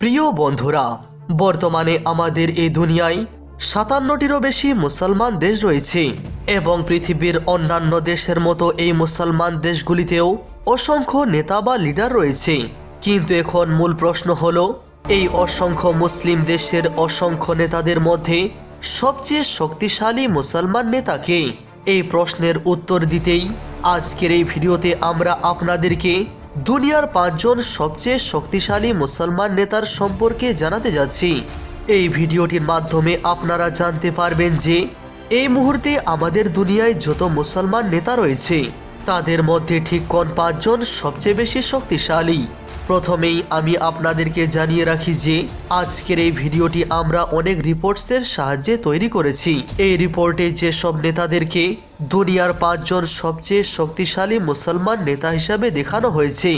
প্রিয় বন্ধুরা, বর্তমানে আমাদের এই দুনিয়ায় সাতান্নটিরও বেশি মুসলমান দেশ রয়েছে এবং পৃথিবীর অন্যান্য দেশের মতো এই মুসলমান দেশগুলিতেও অসংখ্য নেতা বা লিডার রয়েছে। কিন্তু এখন মূল প্রশ্ন হল, এই অসংখ্য মুসলিম দেশের অসংখ্য নেতাদের মধ্যে সবচেয়ে শক্তিশালী মুসলমান নেতাকে এই প্রশ্নের উত্তর দিতেই আজকের এই ভিডিওতে আমরা আপনাদেরকে দুনিয়ার পাঁচজন সবচেয়ে শক্তিশালী মুসলমান নেতার সম্পর্কে জানাতে যাচ্ছি। এই ভিডিওটির মাধ্যমে আপনারা জানতে পারবেন যে, এই মুহূর্তে আমাদের দুনিয়ায় যত মুসলমান নেতা রয়েছে, তাদের মধ্যে ঠিক কোন পাঁচজন সবচেয়ে বেশি শক্তিশালী? প্রথমেই আমি আপনাদেরকে জানিয়ে রাখি যে আজকের এই ভিডিওটি আমরা অনেক রিপোর্টসের সাহায্যে তৈরি করেছি। এই রিপোর্টে যেসব নেতাদেরকে দুনিয়ার পাঁচজন সবচেয়ে শক্তিশালী মুসলমান নেতা হিসাবে দেখানো হয়েছে,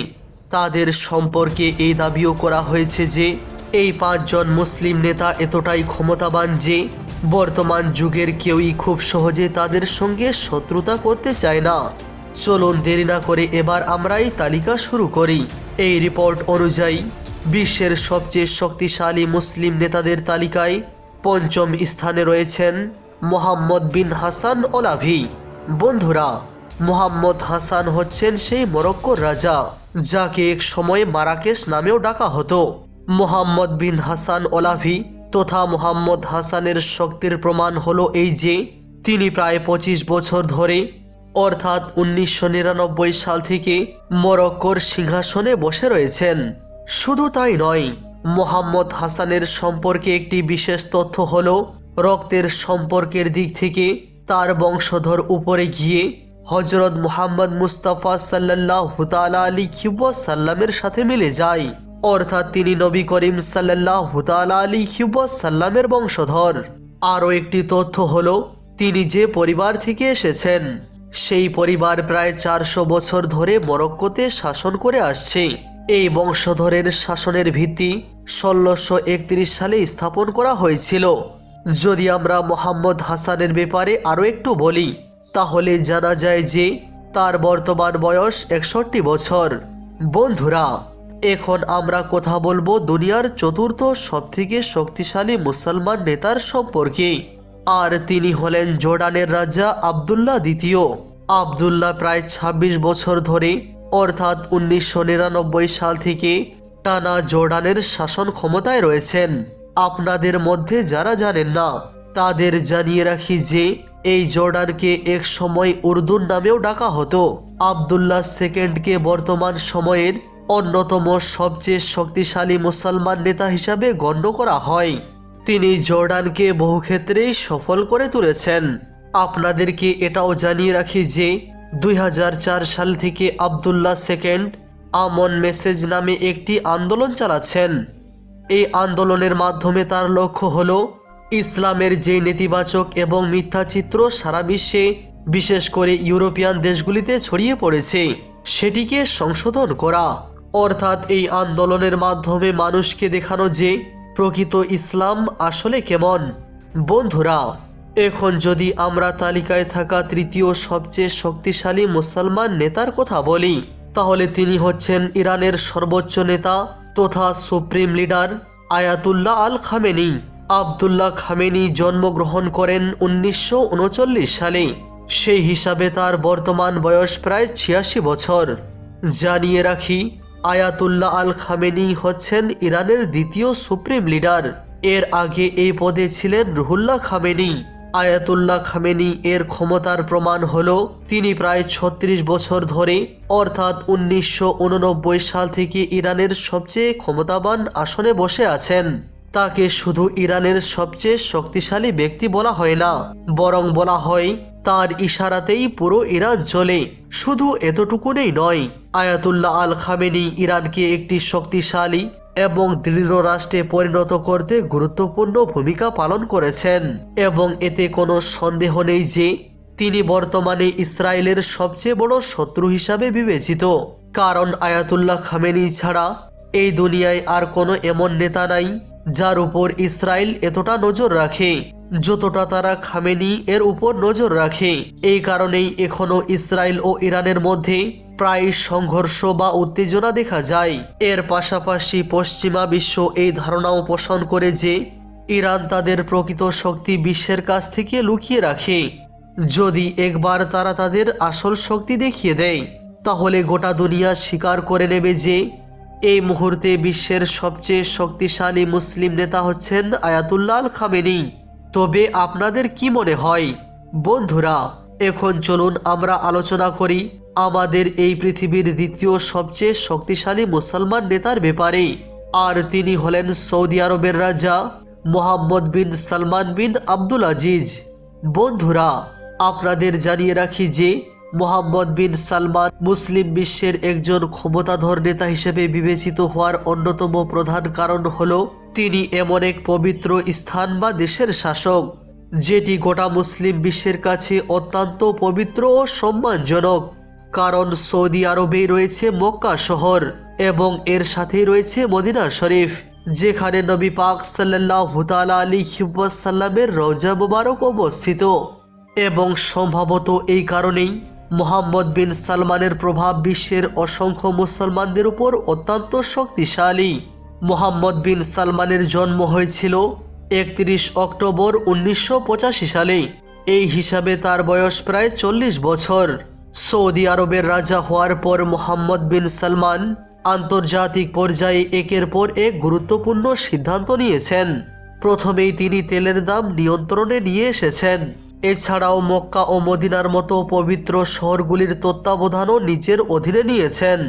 তাদের সম্পর্কে এই দাবিও করা হয়েছে যে এই পাঁচজন মুসলিম নেতা এতটাই ক্ষমতাবান যে বর্তমান যুগের কেউই খুব সহজে তাদের সঙ্গে শত্রুতা করতে চায় না। চলুন দেরি না করে এবার আমরা এই তালিকা শুরু করি। এই রিপোর্ট অনুযায়ী, বিশ্বের সবচেয়ে শক্তিশালী মুসলিম নেতাদের তালিকায় পঞ্চম স্থানে রয়েছেন মোহাম্মদ বিন হাসান ওলাভি। বন্ধুরা, মোহাম্মদ হাসান হচ্ছেন সেই মরক্কোর রাজা, যাকে এক সময় মারাকেশ নামেও ডাকা হতো। মোহাম্মদ বিন হাসান ওলাভি তথা মোহাম্মদ হাসানের শক্তির প্রমাণ হলো এই যে, তিনি প্রায় পঁচিশ বছর ধরে অর্থাৎ উনিশশো নিরানব্বই সাল থেকে মরক্কোর সিংহাসনে বসে রয়েছেন। শুধু তাই নয়, মোহাম্মদ হাসানের সম্পর্কে একটি বিশেষ তথ্য হল, রক্তের সম্পর্কের দিক থেকে তার বংশধর উপরে গিয়ে হজরত মোহাম্মদ মুস্তাফা সাল্লাহ হুতালা আলী সাল্লামের সাথে মিলে যায়। অর্থাৎ তিনি নবী করিম সাল্লাহ হুতালা আলী সাল্লামের বংশধর। আরও একটি তথ্য হল, তিনি যে পরিবার থেকে এসেছেন সেই পরিবার প্রায় চারশো বছর ধরে মরক্কোতে শাসন করে আসছে। এই বংশধরের শাসনের ভিত্তি ষোলোশো একত্রিশ সালে স্থাপন করা হয়েছিল। যদি আমরা মোহাম্মদ হাসানের ব্যাপারে আরও একটু বলি, তাহলে জানা যায় যে তার বর্তমান বয়স একষট্টি বছর। বন্ধুরা, এখন আমরা কথা বলব দুনিয়ার চতুর্থ সবথেকে শক্তিশালী মুসলমান নেতার সম্পর্কে। আর তিনি হলেন জর্ডানের রাজা আবদুল্লাহ দ্বিতীয়। আবদুল্লাহ প্রায় ২৬ বছর ধরে, অর্থাৎ উনিশশো নিরানব্বই সাল থেকে টানা জর্ডানের শাসন ক্ষমতায় রয়েছেন। আপনাদের মধ্যে যারা জানেন না, তাদের জানিয়ে রাখি যে, এই জর্ডানকে এক সময় উর্দুর নামেও ডাকা হতো। আবদুল্লাহ সেকেন্ডকে বর্তমান সময়ের অন্যতম সবচেয়ে শক্তিশালী মুসলমান নেতা হিসাবে গণ্য করা হয়। তিনি জর্ডানকে বহু ক্ষেত্রেই সফল করে তুলেছেন। আপনাদেরকে এটাও জানিয়ে রাখি যে, দুই হাজার চার সাল থেকে আবদুল্লাহ সেকেন্ড আমন মেসেজ নামে একটি আন্দোলন চালাচ্ছেন। এই আন্দোলনের মাধ্যমে তার লক্ষ্য হল ইসলামের যে নেতিবাচক এবং মিথ্যা চিত্র সারা বিশ্বে, বিশেষ করে ইউরোপিয়ান দেশগুলিতে ছড়িয়ে পড়েছে, সেটিকে সংশোধন করা। অর্থাৎ এই আন্দোলনের মাধ্যমে মানুষকে দেখানো যে প্রকৃত ইসলাম আসলে কেমন? বন্ধুরা, এখন যদি আমরা তালিকায় থাকা তৃতীয় সবচেয়ে শক্তিশালী মুসলমান নেতার কথা বলি, তাহলে তিনি হচ্ছেন ইরানের সর্বোচ্চ নেতা তথা supreme leader Ayatollah Al Khamenei. Abdullah Khamenei জন্মগ্রহণ করেন উনিশশো উনচল্লিশ সালে। সেই হিসাবে তার বর্তমান বয়স প্রায় ছিয়াশি বছর। জানিয়ে রাখি আয়াতুল্লাহ আল খামেনি হচ্ছেন ইরানের দ্বিতীয় সুপ্রিম লিডার। এর আগে এই পদে ছিলেন রুহুল্লাহ খামেনি। আয়াতুল্লাহ খামেনি এর ক্ষমতার প্রমাণ হল, তিনি প্রায় ছত্রিশ বছর ধরে, অর্থাৎ উনিশশো উননব্বই সাল থেকে ইরানের সবচেয়ে ক্ষমতাবান আসনে বসে আছেন। তাকে শুধু ইরানের সবচেয়ে শক্তিশালী ব্যক্তি বলা হয় না, বরং বলা হয় তার ইশারাতেই পুরো ইরান চলে শুধু এতটুকুনেই নয়, আয়াতুল্লাহ আল খামেনি ইরানকে একটি শক্তিশালী এবং দৃঢ় রাষ্ট্রে পরিণত করতে গুরুত্বপূর্ণ ভূমিকা পালন করেছেন এবং এতে কোনো সন্দেহ নেই যে তিনি বর্তমানে ইসরায়েলের সবচেয়ে বড় শত্রু হিসাবে বিবেচিত। কারণ আয়াতুল্লাহ খামেনি ছাড়া এই দুনিয়ায় আর কোনো এমন নেতা নাই যার উপর ইসরায়েল এতটা নজর রাখে, যতটা তারা খামেনি এর উপর নজর রাখে। এই কারণেই এখনও ইসরায়েল ও ইরানের মধ্যে প্রায় সংঘর্ষ বা উত্তেজনা দেখা যায়। এর পাশাপাশি পশ্চিমা বিশ্ব এই ধারণাও পোষণ করে যে, ইরান তাদের প্রকৃত শক্তি বিশ্বের কাছ থেকে লুকিয়ে রাখে। যদি একবার তারা তাদের আসল শক্তি দেখিয়ে দেয়, তাহলে গোটা দুনিয়া স্বীকার করে নেবে যে এই মুহূর্তে বিশ্বের সবচেয়ে শক্তিশালী মুসলিম নেতা হচ্ছেন আয়াতুল্লাহ আল খামেনি। তবে আপনাদের কি মনে হয়? বন্ধুরা, এখন চলুন আমরা আলোচনা করি আমাদের এই পৃথিবীর দ্বিতীয় সবচেয়ে শক্তিশালী মুসলমান নেতার ব্যাপারে। আর তিনি হলেন সৌদি আরবের রাজা মোহাম্মদ বিন সালমান বিন আব্দুল আজিজ। বন্ধুরা, আপনাদের জানিয়ে রাখি যে মোহাম্মদ বিন সালমান মুসলিম বিশ্বের একজন ক্ষমতাধর নেতা হিসেবে বিবেচিত হওয়ার অন্যতম প্রধান কারণ হল তিনি এমন এক পবিত্র স্থান বা দেশের শাসক, যেটি গোটা মুসলিম বিশ্বের কাছে অত্যন্ত পবিত্র ও সম্মানজনক। কারণ সৌদি আরবেই রয়েছে মক্কা শহর এবং এর সাথেই রয়েছে মদিনা শরীফ, যেখানে নবী পাক সাল্লাহ হুতালা আলী হিবাসাল্লামের রওজা মুবারক অবস্থিত। এবং সম্ভবত এই কারণেই মোহাম্মদ বিন সালমানের প্রভাব বিশ্বের অসংখ্য মুসলমানদের উপর অত্যন্ত শক্তিশালী। মোহাম্মদ বিন সালমানের জন্ম হয়েছিল একত্রিশ অক্টোবর উনিশশো পঁচাশি সালে। এই হিসাবে তার বয়স প্রায় চল্লিশ বছর। সৌদি আরবের রাজা হওয়ার পর মোহাম্মদ বিন সালমান আন্তর্জাতিক পর্যায়ে একের পর এক গুরুত্বপূর্ণ সিদ্ধান্ত নিয়েছেন। প্রথমেই তিনি তেলের দাম নিয়ন্ত্রণে নিয়ে এসেছেন। এছাড়াও মক্কা ও মদিনার মতো পবিত্র শহরগুলির তত্ত্বাবধানও নিজের অধীনে নিয়েছেন।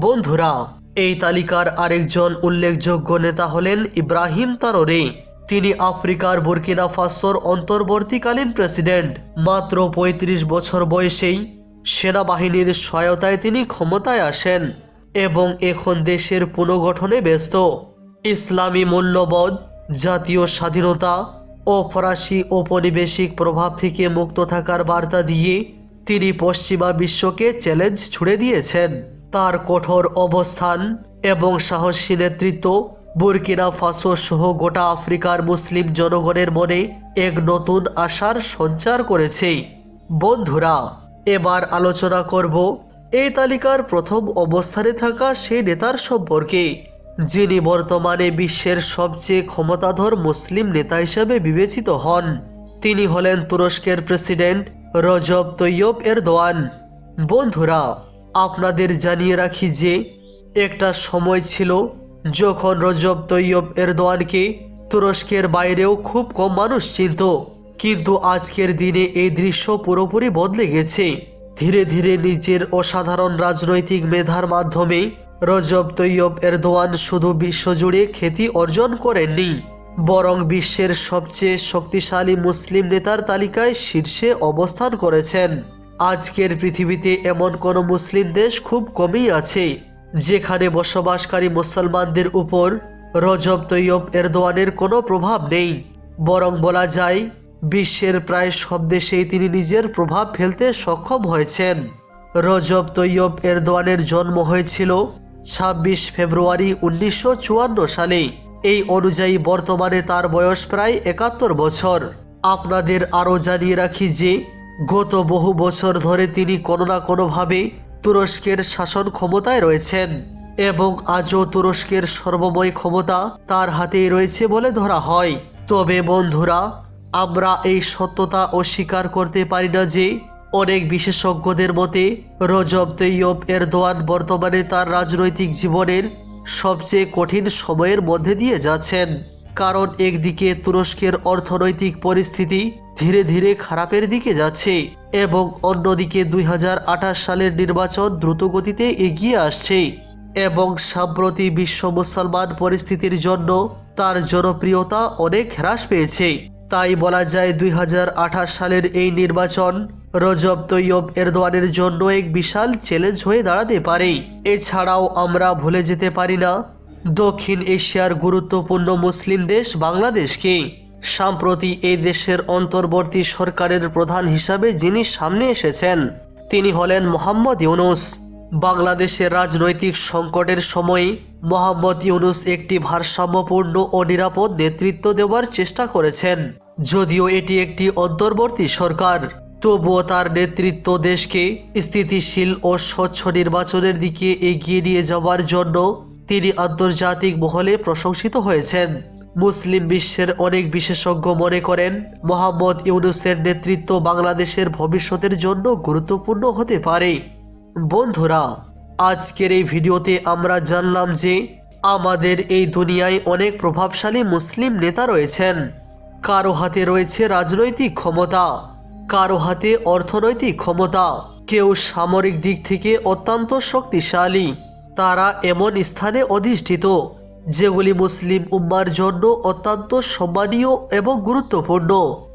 বন্ধুরা, এই তালিকার আরেকজন উল্লেখযোগ্য নেতা হলেন ইব্রাহিম তাররে। তিনি আফ্রিকার বুরকিনা ফাসোর অন্তর্বর্তীকালীন প্রেসিডেন্ট। মাত্র ৩৫ বছর বয়সেই সেনাবাহিনীর সহায়তায় তিনি ক্ষমতায় আসেন এবং এখন দেশের পুনর্গঠনে ব্যস্ত। ইসলামী মূল্যবোধ, জাতীয় স্বাধীনতা ও ফরাসি ঔপনিবেশিক প্রভাব থেকে মুক্ত থাকার বার্তা দিয়ে তিনি পশ্চিমা বিশ্বকে চ্যালেঞ্জ ছুড়ে দিয়েছেন। তার কঠোর অবস্থান এবং সাহসী নেতৃত্ব বুরকিনা ফাসো সহ গোটা আফ্রিকার মুসলিম জনগণের মনে এক নতুন আশার সঞ্চার করেছে। বন্ধুরা, এবার আলোচনা করব এই তালিকার প্রথম অবস্থানে থাকা সেই নেতার সম্পর্কে। যিনি বর্তমানে বিশ্বের সবচেয়ে ক্ষমতাধর মুসলিম নেতা হিসেবে বিবেচিত হন, তিনি হলেন তুরস্কের প্রেসিডেন্ট রজব তৈয়ব এরদোয়ান। বন্ধুরা, আপনাদের জানিয়ে রাখি যে, একটা সময় ছিল যখন রজব তৈয়ব এরদোয়ানকে তুরস্কের বাইরেও খুব কম মানুষ চিনত, কিন্তু আজকের দিনে এই দৃশ্য পুরোপুরি বদলে গেছে। ধীরে ধীরে নিজের অসাধারণ রাজনৈতিক মেধার মাধ্যমে রজব, তৈয়ব, এরদোয়ান শুধু বিশ্বজুড়ে খ্যাতি অর্জন করেননি, বরং বিশ্বের সবচেয়ে শক্তিশালী মুসলিম নেতার তালিকায় শীর্ষে অবস্থান করেছেন। আজকের পৃথিবীতে এমন কোনো মুসলিম দেশ খুব কমই আছে, যেখানে বসবাসকারী মুসলমানদের উপর রজব, তৈয়ব, এরদোয়ানের কোনো প্রভাব নেই। বরং বলা যায়, বিশ্বের প্রায় সব দেশেই তিনি নিজের প্রভাব ফেলতে সক্ষম হয়েছেন। রজব, তৈয়ব, এরদোয়ানের জন্ম হয়েছিল ছাব্বিশ ফেব্রুয়ারি উনিশশো চুয়ান্ন সালে। এই অনুযায়ী বর্তমানে তার বয়স প্রায় একাত্তর বছর। আপনাদের আরও জানিয়ে রাখি যে, গত বহু বছর ধরে তিনি কোনো না কোনোভাবে তুরস্কের শাসন ক্ষমতায় রয়েছেন এবং আজও তুরস্কের সর্বময় ক্ষমতা তার হাতেই রয়েছে বলে ধরা হয়। তবে বন্ধুরা, আমরা এই সত্যতা অস্বীকার করতে পারি না যে অনেক বিশেষজ্ঞদের মতে, রজব তৈয়ব এরদোয়ান বর্তমানে তার রাজনৈতিক জীবনের সবচেয়ে কঠিন সময়ের মধ্যে দিয়ে যাচ্ছেন। কারণ একদিকে তুরস্কের অর্থনৈতিক পরিস্থিতি ধীরে ধীরে খারাপের দিকে যাচ্ছে এবং অন্যদিকে দুই হাজার আঠাশ সালের নির্বাচন দ্রুতগতিতে এগিয়ে আসছে এবং সাম্প্রতি বিশ্ব মুসলমান পরিস্থিতির জন্য তার জনপ্রিয়তা অনেক হ্রাস পেয়েছে। তাই বলা যায় দুই হাজার আঠাশ সালের এই নির্বাচন রজব তৈয়ব এরদোয়ানের জন্য এক বিশাল চ্যালেঞ্জ হয়ে দাঁড়াতে পারে। এছাড়াও আমরা ভুলে যেতে পারি না, দক্ষিণ এশিয়ার গুরুত্বপূর্ণ মুসলিম দেশ বাংলাদেশকে। সম্প্রতি এই দেশের অন্তর্বর্তী সরকারের প্রধান হিসাবে যিনি সামনে এসেছেন, তিনি হলেন মোহাম্মদ ইউনুস। বাংলাদেশের রাজনৈতিক সংকটের সময়ে মোহাম্মদ ইউনুস একটি ভারসাম্যপূর্ণ ও নিরাপদ নেতৃত্ব দেওয়ার চেষ্টা করেছেন। যদিও এটি একটি অন্তর্বর্তী সরকার, তবুও তার নেতৃত্ব দেশকে স্থিতিশীল ও স্বচ্ছ নির্বাচনের দিকে এগিয়ে নিয়ে যাওয়ার জন্য তিনি আন্তর্জাতিক মহলে প্রশংসিত হয়েছেন। মুসলিম বিশ্বের অনেক বিশেষজ্ঞ মনে করেন, মোহাম্মদ ইউনুসের নেতৃত্ব বাংলাদেশের ভবিষ্যতের জন্য গুরুত্বপূর্ণ হতে পারে। বন্ধুরা, আজকের এই ভিডিওতে আমরা জানলাম যে আমাদের এই দুনিয়ায় অনেক প্রভাবশালী মুসলিম নেতা রয়েছেন। কারও হাতে রয়েছে রাজনৈতিক ক্ষমতা, কারও হাতে অর্থনৈতিক ক্ষমতা। কেউ সামরিক দিক থেকে অত্যন্ত শক্তিশালী, তারা এমন স্থানে অধিষ্ঠিত, যেগুলি মুসলিম উম্মার জন্য অত্যন্ত সম্মানীয় এবং গুরুত্বপূর্ণ।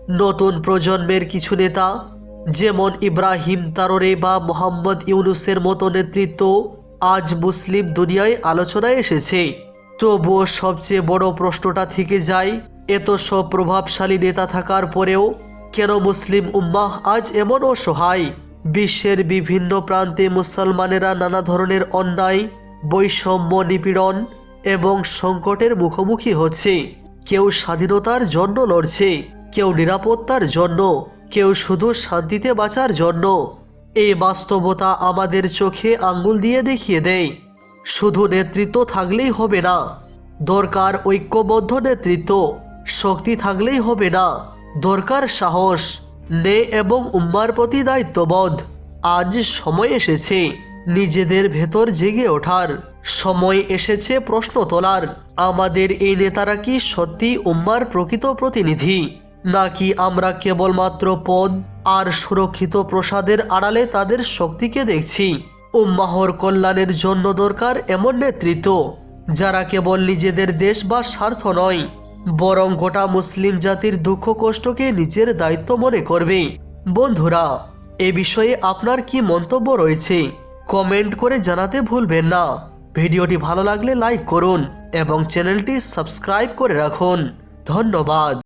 নতুন প্রজন্মের কিছু নেতা যেমন ইব্রাহিম তাররে বা মোহাম্মদ ইউনুসের মতো নেতৃত্ব আজ মুসলিম দুনিয়ায় আলোচনায় এসেছে। তবুও সবচেয়ে বড় প্রশ্নটা থেকে যায়, এত সব প্রভাবশালী নেতা থাকার পরেও কেন মুসলিম উম্মাহ আজ এমন অসহায়? বিশ্বের বিভিন্ন প্রান্তে মুসলমানেরা নানা ধরনের অন্যায়, বৈষম্য, নিপীড়ন এবং সংকটের মুখোমুখি হচ্ছে। কেউ স্বাধীনতার জন্য লড়ছে, কেউ নিরাপত্তার জন্য। কেউ শুধু শান্তিতে বাঁচার জন্য। এই বাস্তবতা আমাদের চোখে আঙ্গুল দিয়ে দেখিয়ে দেয়। শুধু নেতৃত্ব থাকলেই হবে না। দরকার ঐক্যবদ্ধ নেতৃত্ব। শক্তি থাকলেই হবে না। দরকার সাহস। নে এবং উম্মার প্রতি দায়িত্ববোধ। আজ সময় এসেছে। নিজেদের ভেতর জেগে ওঠার। সময় এসেছে প্রশ্ন তোলার। আমাদের এই নেতারা কি সত্যি উম্মার প্রকৃত প্রতিনিধি? নাকি আমরা কেবলমাত্র পদ আর সুরক্ষিত প্রসাদের আড়ালে তাদের শক্তিকে দেখছি? উম্মাহর কল্যাণের জন্য দরকার এমন নেতৃত্ব, যারা কেবল নিজেদের দেশ বা স্বার্থ নয়, বরং গোটা মুসলিম জাতির দুঃখ কষ্টকে নিজের দায়িত্ব মনে করবে। বন্ধুরা, এ বিষয়ে আপনার কি মন্তব্য রয়েছে? কমেন্ট করে জানাতে ভুলবেন না। ভিডিওটি ভালো লাগলে লাইক করুন এবং চ্যানেলটি সাবস্ক্রাইব করে রাখুন। ধন্যবাদ।